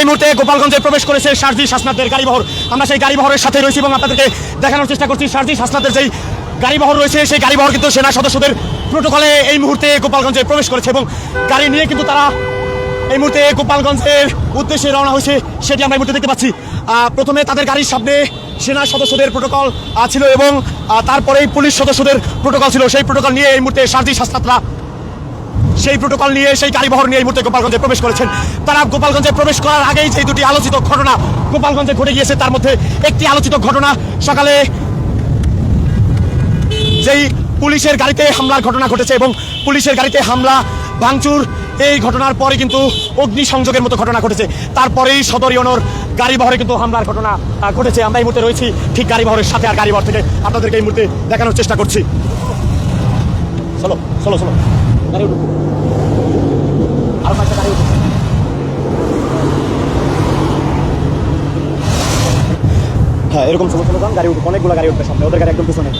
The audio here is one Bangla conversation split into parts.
এই মুহূর্তে গোপালগঞ্জে প্রবেশ করেছে সারজি শাসনাথের গাড়ি বহর আমরা সেই গাড়ি বহরের সাথে রয়েছি এবং আপনাদেরকে দেখানোর চেষ্টা করছি সারজি শাসনাথের যেই গাড়ি বহর রয়েছে, সেই গাড়ি বহর কিন্তু সেনা সদস্যদের প্রোটোকলে এই মুহূর্তে গোপালগঞ্জে প্রবেশ করেছে এবং গাড়ি নিয়ে কিন্তু তারা এই মুহূর্তে গোপালগঞ্জের উদ্দেশ্যে রওনা হয়েছে, সেটি আমরা এই মুহূর্তে দেখতে পাচ্ছি। প্রথমে তাদের গাড়ির সামনে সেনা সদস্যদের প্রোটোকল ছিল এবং তারপরেই পুলিশ সদস্যদের প্রোটোকল ছিল। সেই প্রোটোকল নিয়ে এই মুহূর্তে সারজি শাসনাতরা সেই প্রোটোকল নিয়ে, সেই গাড়িবহর নিয়ে এই মুহূর্তে গোপালগঞ্জে প্রবেশ করেছেন। তারা গোপালগঞ্জে প্রবেশ করার আগেই যে দুটি আলোচিত ঘটনা গোপালগঞ্জে ঘটে গিয়েছে, তার মধ্যে একটি আলোচিত ঘটনা, সকালে যেই পুলিশের গাড়িতে হামলার ঘটনা ঘটেছে এবং পুলিশের গাড়িতে হামলা, ভাঙচুর, এই ঘটনার পরে কিন্তু অগ্নি সংযোগের মতো ঘটনা ঘটেছে। তারপরেই সদর ইউনোর গাড়ি বহরে কিন্তু হামলার ঘটনা ঘটেছে। আমরা এই মুহূর্তে রয়েছি ঠিক গাড়ি বহরের সাথে আর গাড়ি বহর থেকে আপনাদেরকে এই মুহূর্তে দেখানোর চেষ্টা করছি। চলো চলো চলো। গাড়ি উঠো আরও কয়েকটা গাড়ি উঠো হ্যাঁ এরকম ছোট গান গাড়ি উঠবে অনেকগুলো গাড়ি উঠবে সামনে, ওদের গাড়ি একদম পিছনে।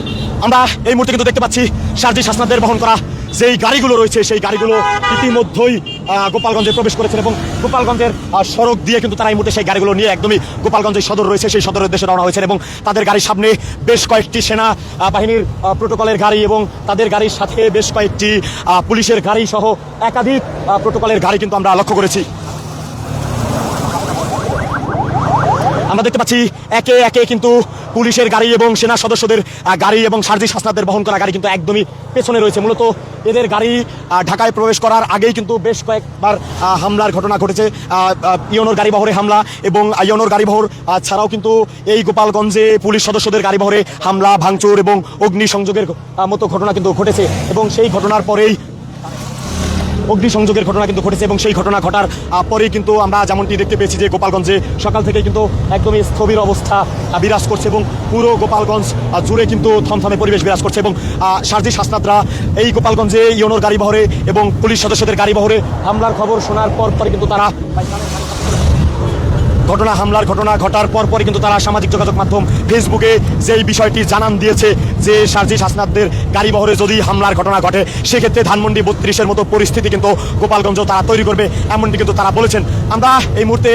আমরা এই মুহূর্তে কিন্তু দেখতে পাচ্ছি সারজি শাসনাদের বহন করা যেই গাড়িগুলো রয়েছে, সেই গাড়িগুলো ইতিমধ্যেই গোপালগঞ্জে প্রবেশ করেছেন এবং গোপালগঞ্জের সড়ক দিয়ে কিন্তু তারা এই মুহূর্তে সেই গাড়িগুলো নিয়ে একদমই গোপালগঞ্জের সদর রয়েছে, সেই সদরের দেশে রওনা হয়েছেন এবং তাদের গাড়ির সামনে বেশ কয়েকটি সেনা বাহিনীর প্রোটোকলের গাড়ি এবং তাদের গাড়ির সাথে বেশ কয়েকটি পুলিশের গাড়ি সহ একাধিক প্রোটোকলের গাড়ি কিন্তু আমরা লক্ষ্য করেছি। আমরা দেখতে পাচ্ছি, একে একে কিন্তু পুলিশের গাড়ি এবং সেনা সদস্যদের গাড়ি এবং সার্জি শাসনাদের বহন করা গাড়ি কিন্তু একদমই পেছনে রয়েছে। মূলত এদের গাড়ি ঢাকায় প্রবেশ করার আগেই কিন্তু বেশ কয়েকবার হামলার ঘটনা ঘটেছে। ইয়নোর গাড়ি বহরে হামলা এবং ইয়নোর গাড়ি বহর ছাড়াও কিন্তু এই গোপালগঞ্জে পুলিশ সদস্যদের গাড়ি বহরে হামলা, ভাঙচুর এবং অগ্নিসংযোগের মতো ঘটনা কিন্তু ঘটেছে। এবং সেই ঘটনার পরেই অগ্নিসংযোগের ঘটনা কিন্তু ঘটেছে এবং সেই ঘটনা ঘটার পরেই কিন্তু আমরা যেমনটি দেখতে পেয়েছি যে গোপালগঞ্জে সকাল থেকে কিন্তু একদমই স্থবির অবস্থা বিরাজ করছে এবং পুরো গোপালগঞ্জ জুড়ে কিন্তু থমথমে পরিবেশ বিরাজ করছে এবং সারজি শাসনাতরা এই গোপালগঞ্জে ইয়নোর গাড়ি বহরে এবং পুলিশ সদস্যদের গাড়ি বহরে হামলার খবর শোনার পর পরে কিন্তু তারা ঘটনা, হামলার ঘটনা ঘটার পর পরই কিন্তু তারা সামাজিক যোগাযোগ মাধ্যম ফেসবুকে যেই বিষয়টি জানান দিয়েছে যে সার্জি শাসনাথদের গাড়ি বহরে যদি হামলার ঘটনা ঘটে, সেক্ষেত্রে ধানমন্ডি বত্রিশের মতো পরিস্থিতি কিন্তু গোপালগঞ্জ তারা তৈরি করবে, এমনটি কিন্তু তারা বলেছেন। আমরা এই মুহূর্তে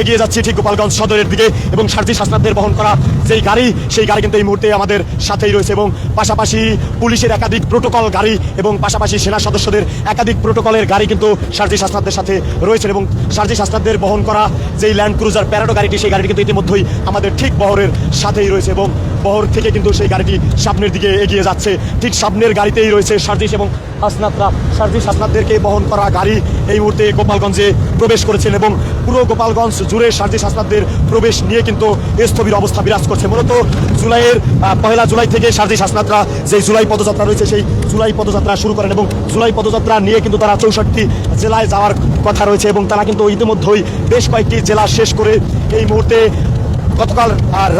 এগিয়ে যাচ্ছি ঠিক গোপালগঞ্জ সদরের দিকে এবং সার্জি শাসনাথদের বহন করা যেই গাড়ি, সেই গাড়ি কিন্তু এই মুহূর্তে আমাদের সাথেই রয়েছে এবং পাশাপাশি পুলিশের একাধিক প্রোটোকল গাড়ি এবং পাশাপাশি সেনা সদস্যদের একাধিক প্রোটোকলের গাড়ি কিন্তু সার্জি শাসনাথদের সাথে রয়েছে এবং সার্জি শাসনাথদের বহন করা যেই ল্যান্ড ক্রুজার প্যারাডো গাড়িটি, সেই গাড়িটি কিন্তু ইতিমধ্যেই আমাদের ঠিক বহরের সাথেই রয়েছে এবং বহর থেকে কিন্তু সেই গাড়িটি সামনের দিকে এগিয়ে যাচ্ছে। ঠিক সামনের গাড়িতেই রয়েছে সার্জিস এবং হাসনাতরা। সার্জিস, হাসনাতদেরকে বহন করা গাড়ি এই মুহূর্তে গোপালগঞ্জে প্রবেশ করেছেন এবং পুরো গোপালগঞ্জ জুড়ে সার্জিস, হাসনাতদের প্রবেশ নিয়ে কিন্তু স্থবির অবস্থা বিরাজ করছে। মূলত জুলাইয়ের পহেলা জুলাই থেকে সার্জিস, হাসনাতরা যে জুলাই পদযাত্রা রয়েছে, সেই জুলাই পদযাত্রা শুরু করেন এবং জুলাই পদযাত্রা নিয়ে কিন্তু তারা চৌষট্টি জেলায় যাওয়ার কথা রয়েছে এবং তারা কিন্তু ইতিমধ্যেই বেশ কয়েকটি জেলা শেষ করে এই মুহূর্তে গতকাল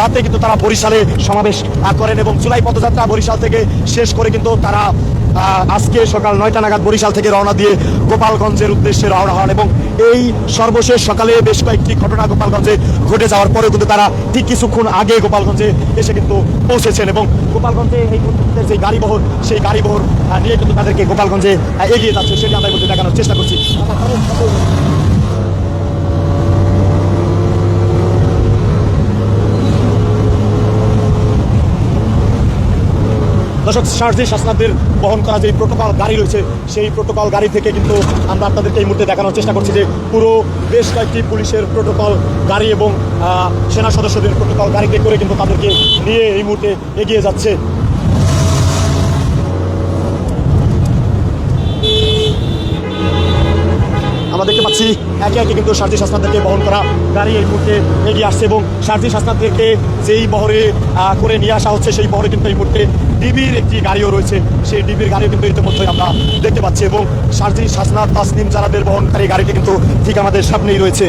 রাতে কিন্তু তারা বরিশালে সমাবেশ করেন এবং জুলাই পদযাত্রা বরিশাল থেকে শেষ করে কিন্তু তারা আজকে সকাল নয়টা নাগাদ বরিশাল থেকে রওনা দিয়ে গোপালগঞ্জের উদ্দেশ্যে রওনা হন এবং এই সর্বশেষ সকালে বেশ কয়েকটি ঘটনা গোপালগঞ্জে ঘটে যাওয়ার পরেও কিন্তু তারা ঠিক কিছুক্ষণ আগে গোপালগঞ্জে এসে কিন্তু পৌঁছেছেন এবং গোপালগঞ্জে এই যে গাড়ি বহর সেই গাড়ি বহর নিয়ে কিন্তু তাদেরকে গোপালগঞ্জে এগিয়ে যাচ্ছে, সেটি আমরা দেখানোর চেষ্টা করছি। দর্শক, সার্জি শাসনাদের বহন করা যে প্রোটোকল গাড়ি রয়েছে, সেই প্রোটোকল গাড়ি থেকে কিন্তু আমরা আপনাদেরকে এই মুহূর্তে দেখানোর চেষ্টা করছি যে পুরো বেশ কয়েকটি পুলিশের প্রোটোকল গাড়ি এবং সেনা সদস্যদের প্রোটোকল গাড়িতে করে কিন্তু তাদেরকে নিয়ে এই মুহূর্তে এগিয়ে যাচ্ছে। আমরা দেখতে পাচ্ছি একে একে কিন্তু সারজি শাসনাদেরকে বহন করা গাড়ি এই মুহূর্তে এগিয়ে আসছে এবং সারজি শাসনাদেরকে যেই বহরে করে নিয়ে আসা হচ্ছে, সেই বহরে কিন্তু এই মুহূর্তে ডিবির একটি গাড়িও রয়েছে। সেই ডিবির গাড়িও কিন্তু ইতিমধ্যে আমরা দেখতে পাচ্ছি এবং সারজি শাসনাথ তাসনিম জারাদের বহনকারী গাড়িটি কিন্তু ঠিক আমাদের সামনেই রয়েছে।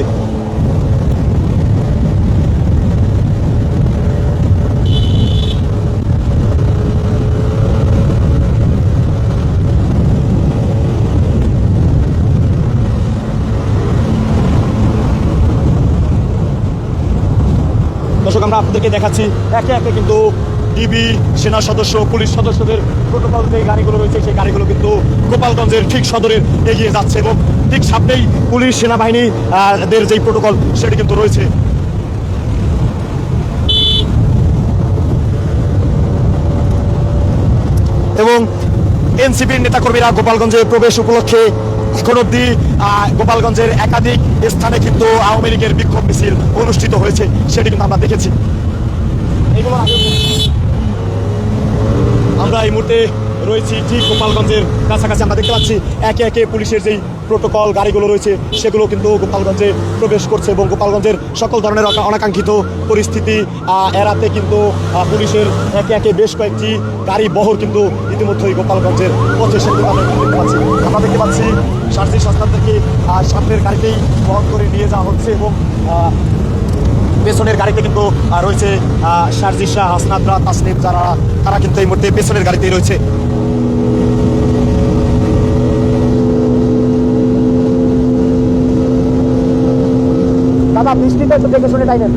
দর্শক, আমরা আপনাদেরকে দেখাচ্ছি, একে একে কিন্তু ডিবি সেনা সদস্য, পুলিশ সদস্যদের প্রোটোকল যে গাড়িগুলো রয়েছে, সেই গাড়িগুলো কিন্তু গোপালগঞ্জের ঠিক সদরের এগিয়ে যাচ্ছে এবং ঠিক সামনেই পুলিশ, সেনাবাহিনী দের যেই প্রোটোকল সেটি কিন্তু রয়েছে। এবং এনসিপির নেতাকর্মীরা গোপালগঞ্জে প্রবেশ উপলক্ষে এখন অব্দি গোপালগঞ্জের একাধিক স্থানে কিন্তু আওয়ামী লীগের বিক্ষোভ মিছিল অনুষ্ঠিত হয়েছে, সেটি কিন্তু আমরা দেখেছি। আমরা এই মুহূর্তে রয়েছি ঠিক গোপালগঞ্জের কাছাকাছি। আমরা দেখতে পাচ্ছি একে একে পুলিশের যেই প্রোটোকল গাড়িগুলো রয়েছে, সেগুলো কিন্তু গোপালগঞ্জে প্রবেশ করছে এবং গোপালগঞ্জের সকল ধরনের অনাকাঙ্ক্ষিত পরিস্থিতি এড়াতে কিন্তু পুলিশের একে একে বেশ কয়েকটি গাড়ি বহর কিন্তু ইতিমধ্যেই গোপালগঞ্জের পথে সেগুলো আমরা দেখতে পাচ্ছি। আমরা দেখতে পাচ্ছি সারজি সস্তাদেরকে সামনের গাড়িতেই বহন করে নিয়ে যাওয়া হচ্ছে এবং পেছনের গাড়িতে কিন্তু রয়েছে শারজিশা হাসনাদরা তাসনিম যারা, তারা কিন্তু এই মুহূর্তে পেছনের গাড়িতেই রয়েছে। দাদা বৃষ্টিতে একটু দেখে শুনে টাইমেন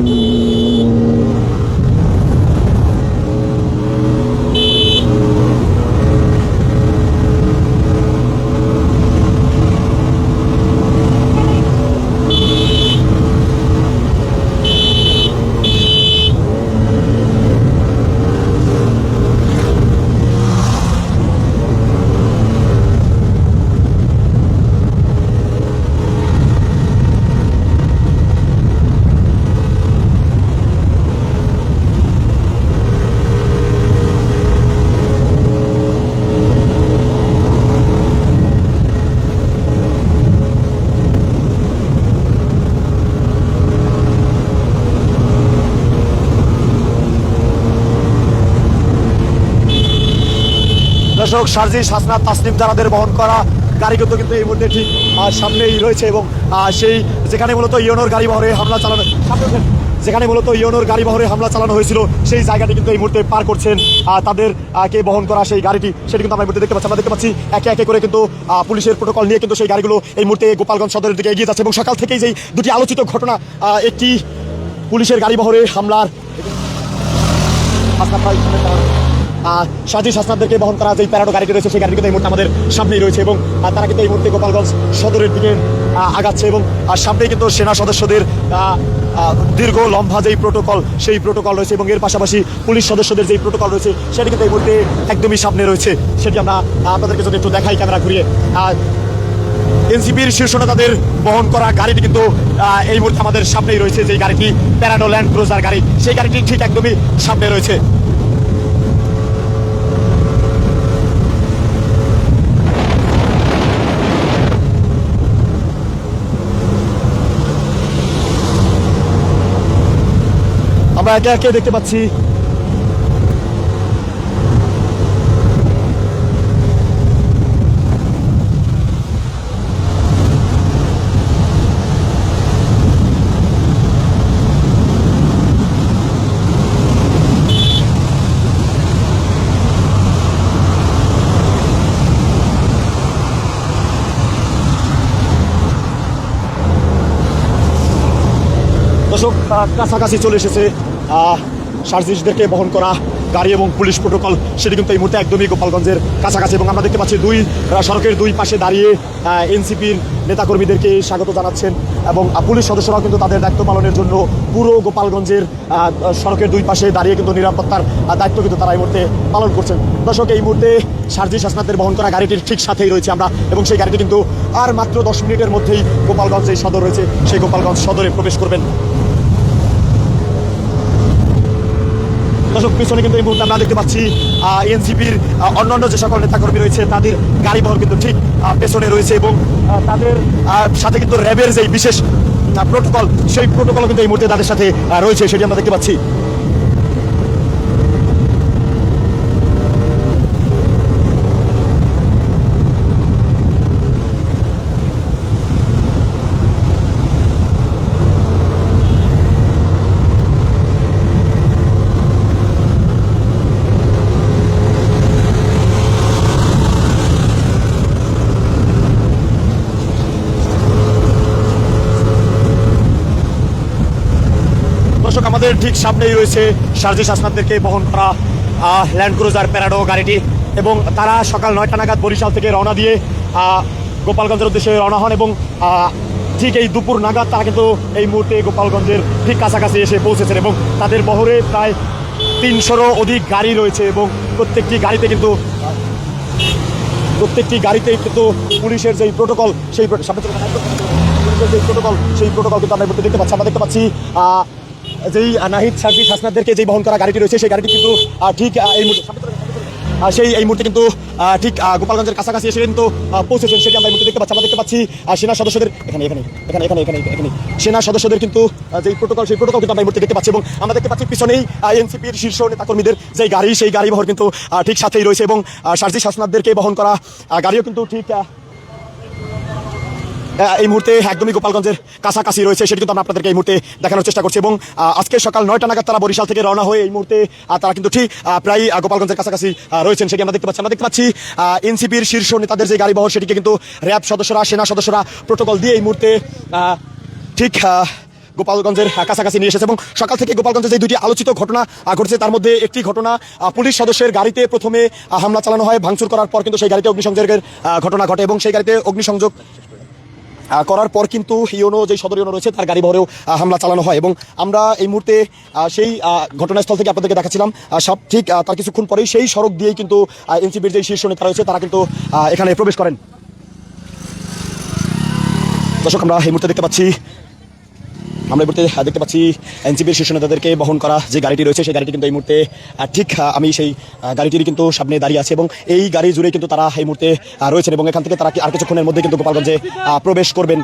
দর্শক সার্জি শাসনাথ তাসনিম জানাদের বহন করা গাড়ি কিন্তু কিন্তু এই মুহূর্তে ঠিক সামনেই রয়েছে এবং সেই যেখানে মূলত ইয়নোর গাড়ি বহরে হামলা চালানো যেখানে মূলত ইয়নোর গাড়ি বহরে হামলা চালানো হয়েছিল, সেই জায়গাটি কিন্তু এই মুহূর্তে পার করছেন তাদের কে বহন করা সেই গাড়িটি, সেটি কিন্তু আমরা দেখতে পাচ্ছি, আমরা দেখতে পাচ্ছি একে একে করে কিন্তু পুলিশের প্রোটোকল নিয়ে কিন্তু সেই গাড়িগুলো এই মুহূর্তে গোপালগঞ্জ সদরের দিকে এগিয়ে যাচ্ছে এবং সকাল থেকেই যেই দুটি আলোচিত ঘটনা একটি পুলিশের গাড়ি বহরে হামলার, হাসনাত সাজি শাসনাদেরকে বহন করা যে প্যারাডো গাড়িটি রয়েছে, সেই গাড়িটি কিন্তু এই মুহূর্তে আমাদের সামনেই রয়েছে এবং তারা কিন্তু এই মুহূর্তে গোপালগঞ্জ সদরের দিকে আগাচ্ছে এবং সামনেই কিন্তু সেনা সদস্যদের দীর্ঘ লম্বা যেই প্রোটোকল সেই প্রোটোকল রয়েছে এবং এর পাশাপাশি পুলিশ সদস্যদের যেই প্রোটোকল রয়েছে, সেটি কিন্তু এই মুহূর্তে একদমই সামনে রয়েছে। সেটি আমরা আপনাদেরকে যদি একটু দেখাই ক্যামেরা ঘুরিয়ে এনসিপির শীর্ষ নেতাদের বহন করা গাড়িটি কিন্তু এই মুহূর্তে আমাদের সামনেই রয়েছে যে গাড়িটি প্যারাডো ল্যান্ড ক্রুজার গাড়ি, সেই গাড়িটি ঠিক একদমই সামনে রয়েছে। আমরা একে একে দেখতে পাচ্ছি। কাছাকাছি চলে এসেছে। সার্জিসদেরকে বহন করা গাড়ি এবং পুলিশ প্রোটোকল, সেটি কিন্তু এই মুহূর্তে একদমই গোপালগঞ্জের কাছাকাছি এবং আমরা দেখতে পাচ্ছি দুই সড়কের দুই পাশে দাঁড়িয়ে এনসিপির নেতাকর্মীদেরকে স্বাগত জানাচ্ছেন এবং পুলিশ সদস্যরাও কিন্তু তাদের দায়িত্ব পালনের জন্য পুরো গোপালগঞ্জের সড়কের দুই পাশে দাঁড়িয়ে কিন্তু নিরাপত্তার দায়িত্ব কিন্তু তারা এই মুহূর্তে পালন করছেন। দর্শক, এই মুহূর্তে সার্জি শাসনাথের বহন করা গাড়িটির ঠিক সাথেই রয়েছে আমরা এবং সেই গাড়িটি কিন্তু আর মাত্র দশ মিনিটের মধ্যেই গোপালগঞ্জ যেই সদর রয়েছে, সেই গোপালগঞ্জ সদরে প্রবেশ করবেন। দর্শক, পিছনে কিন্তু এই মুহূর্তে আমরা দেখতে পাচ্ছি এনসিপির অন্যান্য যে সকল নেতাকর্মী রয়েছে তাদের গাড়ি বহর কিন্তু ঠিক পেছনে রয়েছে এবং তাদের সাথে কিন্তু র্যাবের যে বিশেষ প্রোটোকল সেই প্রোটোকল কিন্তু এই মুহূর্তে তাদের সাথে রয়েছে, সেটি আমরা দেখতে পাচ্ছি দর্শক আমাদের ঠিক সামনেই রয়েছে সার্জি শাসনাদেরকে বহন করা ল্যান্ড ক্রুজার প্যারাডো গাড়িটি এবং তারা সকাল নয়টা নাগাদ বরিশাল থেকে রওনা দিয়ে গোপালগঞ্জের উদ্দেশ্যে রওনা হন এবং ঠিক এই দুপুর নাগাদ তারা কিন্তু এই মুহূর্তে গোপালগঞ্জের ঠিক কাছাকাছি এসে পৌঁছেছেন এবং তাদের বহরে প্রায় তিনশোরও অধিক গাড়ি রয়েছে এবং প্রত্যেকটি গাড়িতে কিন্তু, প্রত্যেকটি গাড়িতে কিন্তু পুলিশের যেই প্রোটোকল সেই সামনে। পুলিশের যেই প্রোটোকল সেই প্রোটোকল কিন্তু আমরা দেখতে পাচ্ছি, আমরা দেখতে পাচ্ছি যেই নাহিদ সার্ভিস হাসনাদদেরকে যেই বহন করা গাড়িটি রয়েছে, সেই গাড়িটি কিন্তু ঠিক এই সেই, এই মুহূর্তে কিন্তু ঠিক গোপালগঞ্জের কাছাকাছি এসে কিন্তু পৌঁছেছেন। সেটি আমরা এই মুহূর্তে দেখতে পাচ্ছি, আমরা দেখতে পাচ্ছি সেনা সদস্যদের, এখানে এখানে এখানে এখানে এখানে এখানে সেনা সদস্যদের কিন্তু যে প্রোটোকল সেই প্রোটোকল কিন্তু আমরা এই মুহূর্তে দেখতে পাচ্ছি এবং আমরা দেখতে পাচ্ছি পিছনেই এনসিপির শীর্ষ নেতাকর্মীদের যে গাড়ি, সেই গাড়ি বহর কিন্তু ঠিক সাথেই রয়েছে এবং সার্জি শাসনাদদেরকে বহন করা গাড়িও কিন্তু, ঠিক এই মুহূর্তে একদমই গোপালগঞ্জের কাছাকাছি রয়েছে, সেটি কিন্তু আমরা আপনাদেরকে এই মুহূর্তে দেখানোর চেষ্টা করছি। এবং আজকে সকাল নয়টা নাগাদ তারা বরিশাল থেকে রওনা হয়ে এই মুহূর্তে তারা কিন্তু ঠিক প্রায় গোপালগঞ্জের কাছাকাছি রয়েছেন, সেটি আমরা দেখতে পাচ্ছি। আমরা দেখতে পাচ্ছি এনসিপির শীর্ষ নেতাদের যে গাড়ি বহর সেটিকে কিন্তু র্যাব সদস্যরা, সেনা সদস্যরা প্রোটোকল দিয়ে এই মুহূর্তে ঠিক গোপালগঞ্জের কাছাকাছি নিয়ে এসেছে। এবং সকাল থেকে গোপালগঞ্জে যে দুটি আলোচিত ঘটনা ঘটেছে, তার মধ্যে একটি ঘটনা পুলিশ সদস্যের গাড়িতে প্রথমে হামলা চালানো হয়, ভাঙচুর করার পর কিন্তু সেই গাড়িতে অগ্নিসংযোগের ঘটনা ঘটে। এবং সেই গাড়িতে অগ্নিসংযোগ করার পর কিন্তু ইউনো যে সদর ইউনো রয়েছে, তার গাড়ি ভরেও হামলা চালানো হয়। এবং আমরা এই মুহূর্তে সেই ঘটনাস্থল থেকে আপনাদেরকে দেখাচ্ছিলাম সব ঠিক তার কিছুক্ষণ পরেই সেই সড়ক দিয়েই কিন্তু এনসিপির যে শীর্ষ নেতা রয়েছে, তারা কিন্তু এখানে প্রবেশ করেন। দর্শক, আমরা এই মুহূর্তে দেখতে পাচ্ছি আমরা এই মুহূর্তে দেখতে পাচ্ছি এনসিপির শীর্ষ নেতাদেরকে বহন করা যে গাড়িটি রয়েছে সেই গাড়িটি কিন্তু এই মুহূর্তে ঠিক আমি সেই গাড়িটির কিন্তু সামনে দাঁড়িয়ে আছে এবং এই গাড়ি জুড়ে কিন্তু তারা এই মুহূর্তে রয়েছেন এবং এখান থেকে তারা আর কিছুক্ষণের মধ্যে কিন্তু গোপালগঞ্জে প্রবেশ করবেন